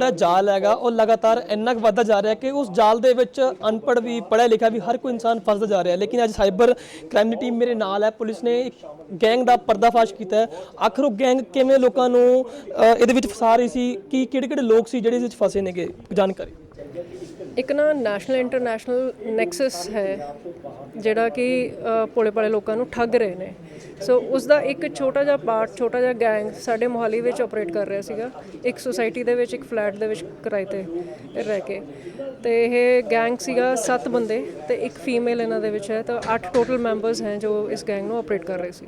ਜਿਹੜਾ ਜਾਲ ਹੈਗਾ ਉਹ ਲਗਾਤਾਰ ਇੰਨਾ ਕੁ ਵੱਧਦਾ ਜਾ ਰਿਹਾ ਕਿ ਉਸ ਜਾਲ ਦੇ ਵਿੱਚ ਅਨਪੜ੍ਹ ਵੀ ਪੜ੍ਹਿਆ ਲਿਖਿਆ ਵੀ ਹਰ ਕੋਈ ਇਨਸਾਨ ਫਸਦਾ ਜਾ ਰਿਹਾ। ਲੇਕਿਨ ਅੱਜ ਸਾਈਬਰ ਕ੍ਰਾਈਮ ਦੀ ਟੀਮ ਮੇਰੇ ਨਾਲ ਹੈ ਪੁਲਿਸ ਨੇ ਇੱਕ ਗੈਂਗ ਦਾ ਪਰਦਾਫਾਸ਼ ਕੀਤਾ ਹੈ। ਆਖਰ ਉਹ ਗੈਂਗ ਕਿਵੇਂ ਲੋਕਾਂ ਨੂੰ ਅ, ਇਹਦੇ ਵਿੱਚ ਫਸਾ ਰਹੀ ਸੀ? ਕੀ ਕਿਹੜੇ ਕਿਹੜੇ ਲੋਕ ਸੀ ਜਿਹੜੇ ਇਸ ਵਿੱਚ ਫਸੇ ਨੇਗੇ? ਜਾਣਕਾਰੀ। ਇੱਕ ਨਾ ਨੈਸ਼ਨਲ ਇੰਟਰਨੈਸ਼ਨਲ ਨੈਕਸਸ ਹੈ ਜਿਹੜਾ ਕਿ ਅ, ਭੋਲੇ ਭਾਲੇ ਲੋਕਾਂ ਨੂੰ ਠੱਗ ਰਹੇ ਨੇ। ਸੋ ਉਸ ਦਾ ਇੱਕ ਛੋਟਾ ਜਿਹਾ ਪਾਰਟ ਛੋਟਾ ਜਿਹਾ ਗੈਂਗ ਸਾਡੇ ਮੋਹਾਲੀ ਵਿੱਚ ਆਪਰੇਟ ਕਰ ਰਿਹਾ ਸੀਗਾ। ਇੱਕ ਸੁਸਾਇਟੀ ਦੇ ਵਿੱਚ ਇੱਕ ਫਲੈਟ ਦੇ ਵਿੱਚ ਕਿਰਾਏ ਤੇ ਰਹਿ ਕੇ। ਤੇ ਇਹ ਗੈਂਗ ਸੀਗਾ 7 ਬੰਦੇ ਤੇ ਇੱਕ ਫੀਮੇਲ ਇਹਨਾਂ ਦੇ ਵਿੱਚ ਹੈ। ਤਾਂ 8 ਟੋਟਲ ਮੈਂਬਰਸ ਹੈ ਜੋ ਇਸ ਗੈਂਗ ਨੂੰ ਆਪਰੇਟ ਕਰ ਰਹੇ ਸੀ।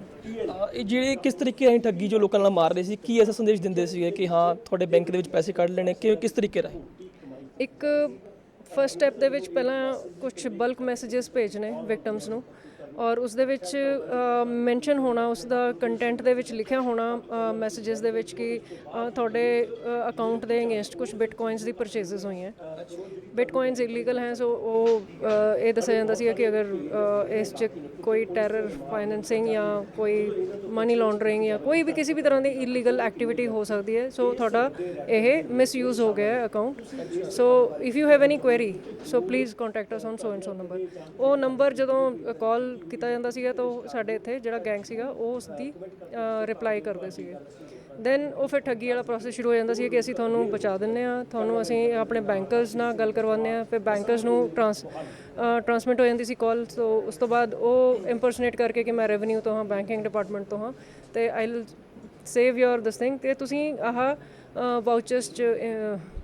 ਇਹ ਜਿਹੜੇ ਕਿਸ ਤਰੀਕੇ ਰਾਹੀਂ ਠੱਗੀ ਜੋ ਲੋਕਾਂ ਨਾਲ ਮਾਰ ਰਹੇ ਸੀ ਕੀ ਐਸਾ ਸੰਦੇਸ਼ ਦਿੰਦੇ ਸੀਗੇ ਕਿ ਹਾਂ ਤੁਹਾਡੇ ਬੈਂਕ ਦੇ ਵਿੱਚ ਪੈਸੇ ਕੱਢ ਲੈਣੇ ਕਿ ਕਿਸ ਤਰੀਕੇ ਰਾਹੀਂ? ਇੱਕ ਫਸਟ ਸਟੈਪ ਦੇ ਵਿੱਚ ਪਹਿਲਾਂ ਕੁਝ ਬਲਕ ਮੈਸੇजेस ਭੇਜਨੇ ਵਿਕਟਮਸ ਨੂੰ। ਔਰ ਉਸ ਦੇ ਵਿੱਚ ਮੈਂਸ਼ਨ ਹੋਣਾ ਉਸ ਦਾ ਕੰਟੈਂਟ ਦੇ ਵਿੱਚ ਲਿਖਿਆ ਹੋਣਾ ਮੈਸੇजेस ਦੇ ਵਿੱਚ ਕਿ ਤੁਹਾਡੇ ਅਕਾਊਂਟ ਦੇ ਅਗੇਂਸਟ ਕੁਝ ਬਿਟਕੋਇਨਸ ਦੀ ਪਰਚੇਜ਼ਸ ਹੋਈਆਂ। ਬਿਟਕੋਇਨਸ ਇਲੀਗਲ ਹੈ ਸੋ ਉਹ ਇਹ ਦੱਸਿਆ ਜਾਂਦਾ ਸੀ ਕਿ ਅਗਰ ਇਸ 'ਚ ਕੋਈ ਟੈਰਰ ਫਾਈਨੈਂਸਿੰਗ ਜਾਂ ਕੋਈ ਮਨੀ ਲਾਂਡਰਿੰਗ ਜਾਂ ਕੋਈ ਵੀ ਕਿਸੇ ਵੀ ਤਰ੍ਹਾਂ ਦੀ ਇਲੀਗਲ ਐਕਟੀਵਿਟੀ ਹੋ ਸਕਦੀ ਹੈ ਸੋ ਤੁਹਾਡਾ ਇਹ ਮਿਸਯੂਜ਼ ਹੋ ਗਿਆ ਹੈ account so if you have any query so please contact us on so and so number ਉਹ ਨੰਬਰ ਜਦੋਂ ਕਾਲ ਕੀਤਾ ਜਾਂਦਾ ਸੀਗਾ ਤਾਂ ਉਹ ਸਾਡੇ ਇੱਥੇ ਜਿਹੜਾ ਗੈਂਗ ਸੀਗਾ, ਉਹ ਉਸ ਦੀ ਰਿਪਲਾਈ ਕਰਦੇ ਸੀਗੇ। ਦੈਨ ਉਹ ਫਿਰ ਠੱਗੀ ਵਾਲਾ ਪ੍ਰੋਸੈਸ ਸ਼ੁਰੂ ਹੋ ਜਾਂਦਾ ਸੀ ਕਿ ਅਸੀਂ ਤੁਹਾਨੂੰ ਬਚਾ ਦਿੰਨੇ ਆ ਤੁਹਾਨੂੰ ਅਸੀਂ ਆਪਣੇ ਬੈਂਕਰਸ ਨਾਲ ਗੱਲ ਕਰਵਾਉਂਦੇ ਆ ਫਿਰ ਬੈਂਕਰਸ ਨੂੰ ਟ੍ਰਾਂਸ ਟ੍ਰਾਂਸਮਿਟ ਹੋ ਜਾਂਦੀ ਸੀ ਕਾਲ ਸੋ ਉਸ ਤੋਂ ਬਾਅਦ ਉਹ ਇੰਪਰਸਨੇਟ ਕਰਕੇ ਕਿ ਮੈਂ ਰੈਵਨਿਊ ਤੋਂ ਹਾਂ ਬੈਂਕਿੰਗ ਡਿਪਾਰਟਮੈਂਟ ਤੋਂ ਹਾਂ, ਤੇ ਆਈ ਸੇਵ ਯੋਰ ਦਿਸ ਥਿੰਗ ਤੇ ਤੁਸੀਂ ਆਹ ਵਾਊਚਰਸ ਚ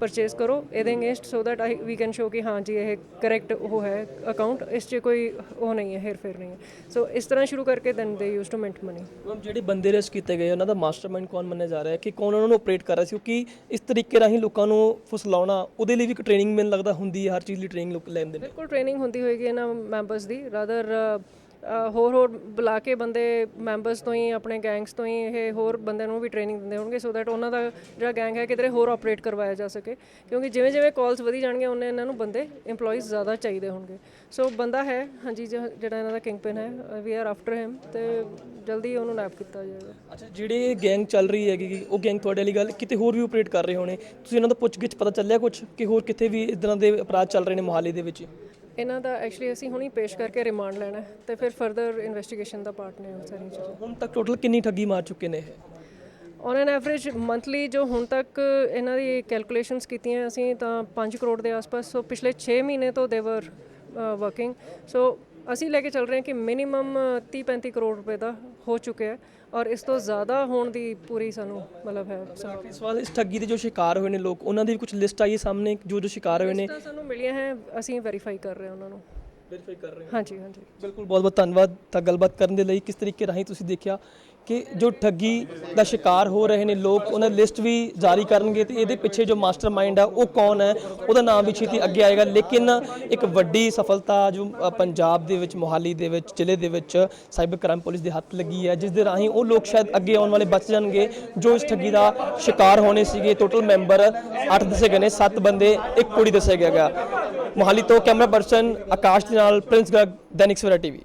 ਪਰਚੇਸ ਕਰੋ ਇਹਦੇ against so that I we can show ਕਿ ਹਾਂ ਜੀ ਇਹ ਕਰੈਕਟ ਉਹ ਹੈ ਅਕਾਊਂਟ ਇਸ 'ਚ ਕੋਈ ਉਹ ਨਹੀਂ ਹੈ ਹੇਰ ਫੇਰ ਨਹੀਂ ਹੈ। ਸੋ ਇਸ ਤਰ੍ਹਾਂ ਸ਼ੁਰੂ ਕਰਕੇ then they use to mint money ma'am ਜਿਹੜੇ ਬੰਦੇ ਰੈਸਟ ਕੀਤੇ ਗਏ ਉਹਨਾਂ ਦਾ ਮਾਸਟਰਮਾਈਂਡ ਕੌਣ ਮੰਨਿਆ ਜਾ ਰਿਹਾ ਹੈ? ਕਿ ਕੌਣ ਉਹਨਾਂ ਨੂੰ ਆਪਰੇਟ ਕਰ ਰਿਹਾ ਸੀ? ਕਿਉਂਕਿ ਇਸ ਤਰੀਕੇ ਰਾਹੀਂ ਲੋਕਾਂ ਨੂੰ ਫੁਸਲਾਉਣਾ ਉਹਦੇ ਲਈ ਵੀ ਇੱਕ ਟ੍ਰੇਨਿੰਗ ਮੈਨੂੰ ਲੱਗਦਾ ਹੁੰਦੀ ਹੈ ਹਰ ਚੀਜ਼ ਲਈ ਟ੍ਰੇਨਿੰਗ ਲੋਕ ਲੈਂਦੇ ਨੇ। ਬਿਲਕੁਲ ਟ੍ਰੇਨਿੰਗ ਹੁੰਦੀ ਹੋਏਗੀ ਇਹਨਾਂ ਮੈਂਬਰਸ ਦੀ। ਰਾਦਰ ਹੋਰ ਹੋਰ ਬੁਲਾ ਕੇ ਬੰਦੇ ਮੈਂਬਰਸ ਤੋਂ ਹੀ, ਆਪਣੇ ਗੈਂਗਸ ਤੋਂ ਹੀ ਇਹ ਹੋਰ ਬੰਦਿਆਂ ਨੂੰ ਵੀ ਟ੍ਰੇਨਿੰਗ ਦਿੰਦੇ ਹੋਣਗੇ ਸੋ ਦੈਟ ਉਹਨਾਂ ਦਾ ਜਿਹੜਾ ਗੈਂਗ ਹੈ ਕਿਧਰੇ ਹੋਰ ਆਪਰੇਟ ਕਰਵਾਇਆ ਜਾ ਸਕੇ। ਕਿਉਂਕਿ ਜਿਵੇਂ ਜਿਵੇਂ ਕਾਲਸ ਵਧੀ ਜਾਣਗੇ ਉਹਨੇ ਇਹਨਾਂ ਨੂੰ ਬੰਦੇ, EMPLOYEES ਜ਼ਿਆਦਾ ਚਾਹੀਦੇ ਹੋਣਗੇ। ਸੋ ਬੰਦਾ ਹੈ, ਹਾਂਜੀ ਜ- ਜਿਹੜਾ ਇਹਨਾਂ ਦਾ ਕਿੰਗਪਿਨ ਹੈ ਵੀ ਆਰ ਆਫਟਰ ਹਿਮ ਤੇ ਜਲਦੀ ਉਹਨੂੰ ਨੈਪ ਕੀਤਾ ਜਾਏਗਾ। ਅੱਛਾ, ਜਿਹੜੀ ਗੈਂਗ ਚੱਲ ਰਹੀ ਹੈਗੀ, ਉਹ ਗੈਂਗ ਤੁਹਾਡੇ ਵਾਲੀ ਗੱਲ, ਕਿਤੇ ਹੋਰ ਵੀ ਆਪਰੇਟ ਕਰ ਰਹੇ ਹੋਣੇ? ਤੁਸੀਂ ਇਹਨਾਂ ਦਾ ਪੁੱਛਗਿੱਛ ਪਤਾ ਚੱਲਿਆ ਕੁਝ ਕਿ ਹੋਰ ਕਿਤੇ ਵੀ ਇਸ ਦੇ ਅਪਰਾਧ ਚੱਲ ਰਹੇ ਨੇ ਮੋਹਾਲੀ ਦੇ ਵਿੱਚ? ਇਹਨਾਂ ਦਾ ਐਕਚੁਅਲੀ ਅਸੀਂ ਹੁਣੀ ਪੇਸ਼ ਕਰਕੇ ਰਿਮਾਂਡ ਲੈਣਾ ਹੈ ਤੇ ਫਿਰ ਫਰਦਰ ਇਨਵੈਸਟੀਗੇਸ਼ਨ ਦਾ ਪਾਰਟ ਨੇ ਉਹ ਸਾਰੀਆਂ ਚੀਜ਼ਾਂ। ਹੁਣ ਤੱਕ ਟੋਟਲ ਕਿੰਨੀ ਠੱਗੀ ਮਾਰ ਚੁੱਕੇ ਨੇ ਇਹ? ਔਨ ਐਨ ਐਵਰੇਜ ਮੰਥਲੀ ਜੋ ਹੁਣ ਤੱਕ ਇਹਨਾਂ ਦੀ ਕੈਲਕੂਲੇਸ਼ਨਸ ਕੀਤੀਆਂ ਅਸੀਂ ਤਾਂ 5 ਕਰੋੜ ਦੇ ਆਸ-ਪਾਸ ਸੋ ਪਿਛਲੇ 6 ਮਹੀਨੇ ਤੋਂ ਦੇਵਰ ਵਰਕਿੰਗ ਸੋ ਅਸੀਂ ਲੈ ਕੇ ਚੱਲ ਰਹੇ ਹਾਂ ਕਿ ਮਿਨੀਮਮ 30-35 ਕਰੋੜ ਰੁਪਏ ਦਾ ਹੋ ਚੁੱਕਿਆ ਹੈ ਔਰ ਇਸ ਤੋਂ ਜ਼ਿਆਦਾ ਹੋਣ ਦੀ ਪੂਰੀ ਸਾਨੂੰ ਮਤਲਬ ਹੈ ਇਸ ਸਵਾਲ ਇਸ ਠੱਗੀ ਦੇ ਜੋ ਸ਼ਿਕਾਰ ਹੋਏ ਨੇ ਲੋਕ ਉਹਨਾਂ ਦੀ ਵੀ ਕੁਝ ਲਿਸਟ ਆਈ ਹੈ ਸਾਹਮਣੇ ਜੋ ਜੋ ਸ਼ਿਕਾਰ ਹੋਏ ਨੇ? ਤਾਂ ਸਾਨੂੰ ਮਿਲੀਆਂ ਹੈ ਅਸੀਂ ਵੈਰੀਫਾਈ ਕਰ ਰਹੇ ਹਾਂ ਉਹਨਾਂ ਨੂੰ। ਵੈਰੀਫਾਈ ਕਰ ਰਹੇ ਹਾਂਜੀ ਹਾਂਜੀ। ਬਿਲਕੁਲ ਬਹੁਤ ਬਹੁਤ ਧੰਨਵਾਦ ਤਾਂ ਗੱਲਬਾਤ ਕਰਨ ਦੇ ਲਈ। ਕਿਸ ਤਰੀਕੇ ਰਾਹੀਂ ਤੁਸੀਂ ਦੇਖਿਆ ਕਿ ਜੋ ਠੱਗੀ ਦਾ ਸ਼ਿਕਾਰ ਹੋ ਰਹੇ ਨੇ ਲੋਕ, ਉਹਨਾਂ ਦੀ ਲਿਸਟ ਵੀ ਜਾਰੀ ਕਰਨਗੇ ਤੇ ਇਹਦੇ ਪਿੱਛੇ ਜੋ ਮਾਸਟਰਮਾਈਂਡ ਆ, ਉਹ ਕੌਣ ਹੈ? ਉਹਦਾ ਨਾਮ ਵੀ ਛੇਤੀ ਅੱਗੇ ਆਏਗਾ, ਲੇਕਿਨ ਇੱਕ ਵੱਡੀ ਸਫਲਤਾ ਜੋ ਪੰਜਾਬ ਦੇ ਵਿੱਚ, ਮੋਹਾਲੀ ਦੇ ਵਿੱਚ, ਜ਼ਿਲ੍ਹੇ ਦੇ ਵਿੱਚ ਸਾਈਬਰ ਕ੍ਰਾਈਮ ਪੁਲਿਸ ਦੇ ਹੱਥ ਲੱਗੀ ਹੈ, ਜਿਸ ਦੇ ਰਾਹੀਂ ਉਹ ਲੋਕ ਸ਼ਾਇਦ ਅੱਗੇ ਆਉਣ ਵਾਲੇ ਬਚ ਜਾਣਗੇ, ਜੋ ਇਸ ਠੱਗੀ ਦਾ ਸ਼ਿਕਾਰ ਹੋਣੇ ਸੀਗੇ। ਟੋਟਲ ਮੈਂਬਰ 8 ਦੱਸੇ ਗਏ ਨੇ 7 ਬੰਦੇ, ਇੱਕ ਕੁੜੀ ਦੱਸਿਆ ਗਿਆ ਗਾ ਮੋਹਾਲੀ ਤੋਂ ਕੈਮਰਾ ਪਰਸਨ ਆਕਾਸ਼ ਦੇ ਨਾਲ, ਪ੍ਰਿੰਸ ਗਰਗ, ਦੈਨਿਕ ਸਵੇਰਾ ਟੀਵੀ।